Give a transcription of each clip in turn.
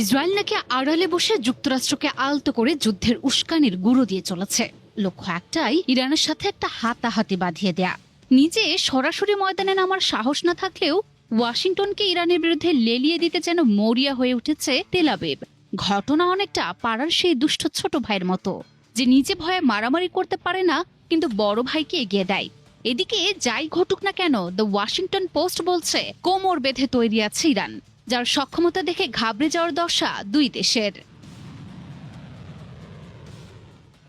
Israel নাকি আড়ালে বসে যুক্তরাষ্ট্রকে আলতো করে যুদ্ধের উস্কানির গুঁড়ো দিয়ে চলেছে। লক্ষ্য একটাই, ইরানের সাথে একটা হাতাহাতি বাঁধিয়ে দেয়া। নিজে সরাসরি ময়দানে নামার সাহস না থাকলেও ওয়াশিংটনকে ইরানের বিরুদ্ধে লেলিয়ে দিতে যেন মরিয়া হয়ে উঠেছে তেলাবেব ঘটনা অনেকটা পাড়ার সেই দুষ্ট ছোট ভাইয়ের মতো, যে নিজে ভয়ে মারামারি করতে পারে না, কিন্তু বড় ভাইকে এগিয়ে দেয়। এদিকে যাই ঘটুক না কেন দ্য ওয়াশিংটন পোস্ট বলছে, কোমর বেঁধে তৈরি আছে ইরান। যার সক্ষমতা দেখে ঘাবড়ে যাওয়ার দশা দুই দেশের।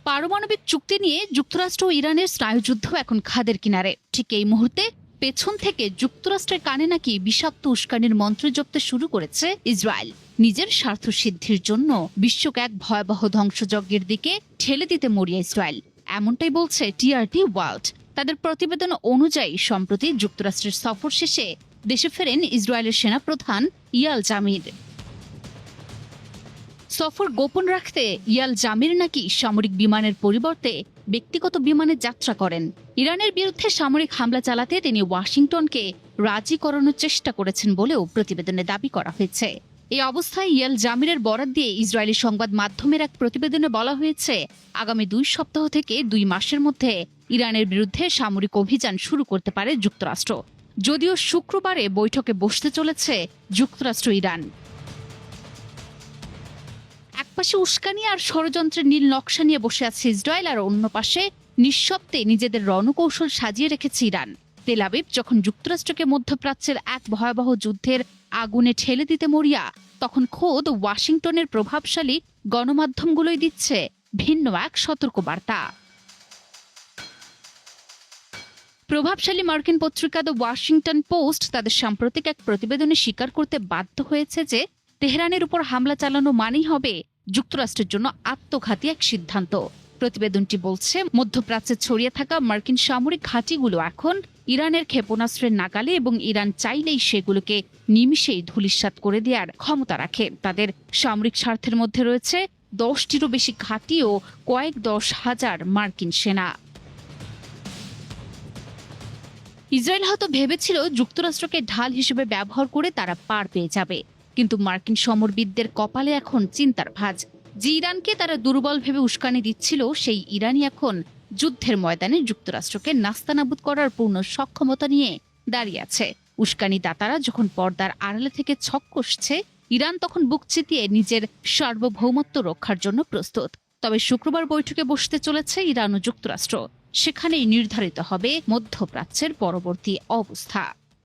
পারমাণবিক চুক্তি নিয়ে যুক্তরাষ্ট্র ও ইরানের স্নায়ুযুদ্ধ এখন খাদের কিনারে। ঠিক এই মুহূর্তে পেছন থেকে যুক্তরাষ্ট্রের কানে নাকি বিষাক্ত উস্কানির মন্ত্র জপতে শুরু করেছে ইসরায়েল। নিজের স্বার্থ সিদ্ধির জন্য বিশ্বকে এক ভয়াবহ ধ্বংসযজ্ঞের দিকে ঠেলে দিতে মরিয়া ইসরায়েল। এমনটাই বলছে টিআরটি ওয়ার্ল্ড। তাদের প্রতিবেদন অনুযায়ী, সম্প্রতি যুক্তরাষ্ট্রের সফর শেষে দেশে ফেরেন ইসরায়েলের সেনাপ্রধান ইয়াল জামির। সফর গোপন রাখতে ইয়াল জামির নাকি সামরিক বিমানের পরিবর্তে ব্যক্তিগত বিমানে যাত্রা করেন? ইরানের বিরুদ্ধে সামরিক হামলা চালাতে তিনি ওয়াশিংটনকে রাজি করানোর চেষ্টা করেছেন বলেও প্রতিবেদনে দাবি করা হয়েছে। এই অবস্থায় ইয়াল জামিরের বরাত দিয়ে ইসরায়েলি সংবাদ মাধ্যমের এক প্রতিবেদনে বলা হয়েছে, আগামী দুই সপ্তাহ থেকে দুই মাসের মধ্যে ইরানের বিরুদ্ধে সামরিক অভিযান শুরু করতে পারে যুক্তরাষ্ট্র। যদিও শুক্রবারে বৈঠকে বসতে চলেছে যুক্তরাষ্ট্র ইরান। একপাশে উস্কানি আর ষড়যন্ত্রের নীল নকশা নিয়ে বসে আছে ইসরায়েল, আর অন্য পাশে নিঃশব্দে নিজেদের রণকৌশল সাজিয়ে রেখেছে ইরান। তেলাবিব যখন যুক্তরাষ্ট্রকে মধ্যপ্রাচ্যের এক ভয়াবহ যুদ্ধের আগুনে ঠেলে দিতে মরিয়া, তখন খোদ ওয়াশিংটনের প্রভাবশালী গণমাধ্যমগুলোই দিচ্ছে ভিন্ন এক সতর্কবার্তা। প্রভাবশালী মার্কিন পত্রিকা দ্য ওয়াশিংটন পোস্ট তাদের সাম্প্রতিক এক প্রতিবেদনে স্বীকার করতে বাধ্য হয়েছে যে তেহরানের উপর হামলা চালানো মানেই হবে যুক্তরাষ্ট্রের জন্য আত্মঘাতী এক সিদ্ধান্ত। প্রতিবেদনটি বলছে, মধ্যপ্রাচ্যে ছড়িয়ে থাকা মার্কিন সামরিক ঘাঁটিগুলো এখন ইরানের ক্ষেপণাস্ত্রের নাগালে এবং ইরান চাইলেই সেগুলোকে নিমিষেই ধূলিসাৎ করে দেওয়ার ক্ষমতা রাখে। তাদের সামরিক স্বার্থের মধ্যে রয়েছে দশটিরও বেশি ঘাঁটি ও কয়েক দশ হাজার মার্কিন সেনা। ইসরায়েল হয়তো ভেবেছিল যুক্তরাষ্ট্রকে ঢাল হিসেবে ব্যবহার করে তারা পার পেয়ে যাবে। কিন্তু মার্কিন সমরবিদদের কপালে এখন চিন্তার ভাঁজ। যে ইরানকে তারা দুর্বল ভেবে উস্কানি দিচ্ছিল, সেই ইরানই এখন যুদ্ধের ময়দানে যুক্তরাষ্ট্রকে নাস্তানাবুদ করার পূর্ণ সক্ষমতা নিয়ে দাঁড়িয়ে আছে। উস্কানি দাতারা যখন পর্দার আড়ালে থেকে ছক কষছে, ইরান তখন বুক চিতিয়ে নিজের সার্বভৌমত্ব রক্ষার জন্য প্রস্তুত। তবে শুক্রবার বৈঠকে বসতে চলেছে ইরান ও যুক্তরাষ্ট্র। সেখানেই নির্ধারিত হবে মধ্যপ্রাচ্যের পরবর্তী অবস্থা।